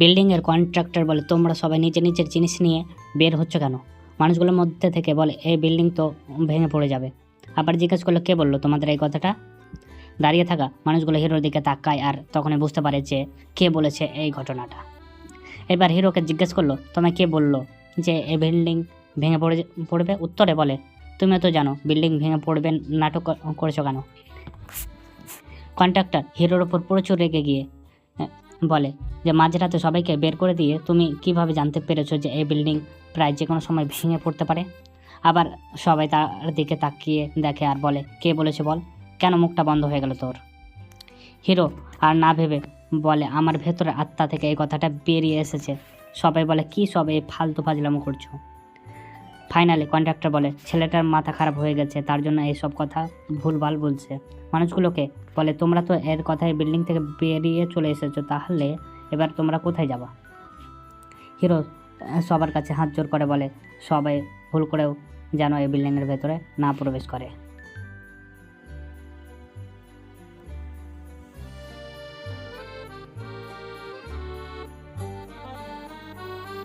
বিল্ডিংয়ের কন্ট্রাক্টর বলে, তোমরা সবাই নিজের নিজের জিনিস নিয়ে বের হচ্ছে কেন? মানুষগুলোর মধ্যে থেকে বলে, এই বিল্ডিং তো ভেঙে পড়ে যাবে। আবার জিজ্ঞেস করল, কে বলল তোমাদের এই কথাটা? দাঁড়িয়ে থাকা। মানুষগুলো হিরোর দিকে তাকায় আর তখনই বুঝতে পারে যে কে বলেছে এই ঘটনাটা। এবার হিরোকে জিজ্ঞেস করল, তোমায় কে বলল যে এই বিল্ডিং ভেঙে পড়ে পড়বে? উত্তরে বলে, তুমিও তো জানো বিল্ডিং ভেঙে পড়বে, নাটক করেছ কেন? কন্ট্রাক্টর হিরোর ওপর প্রচুর রেগে গিয়ে বলে যে মাঝরাতে সবাইকে বের করে দিয়ে তুমি কীভাবে জানতে পেরেছ যে এই বিল্ডিং প্রায় যে কোনো সময় ভেঙে পড়তে পারে? আবার সবাই তার দিকে তাকিয়ে দেখে আর বলে, কে বলেছে বল? কেন মুখটা বন্ধ হয়ে গেল তোর? হিরো আর না ভেবে বলে, আমার ভেতরে আত্মা থেকে এই কথাটা বেরিয়ে এসেছে। সবাই বলে, কি সব এই ফালতু ফাজলামো করছ? ফাইনালি কন্ট্রাক্টর বলে, ছেলেটার মাথা খারাপ হয়ে গেছে, তার জন্য এইসব কথা ভুলভাল বলছে। মানুষগুলোকে বলে, তোমরা তো এর কথায় বিল্ডিং থেকে বেরিয়ে চলে এসেছ, তাহলে এবার তোমরা কোথায় যাবা? হিরো সবার কাছে হাত জোর করে বলে, সবাই ভুল করেও যেন এই বিল্ডিংয়ের ভেতরে না প্রবেশ করে।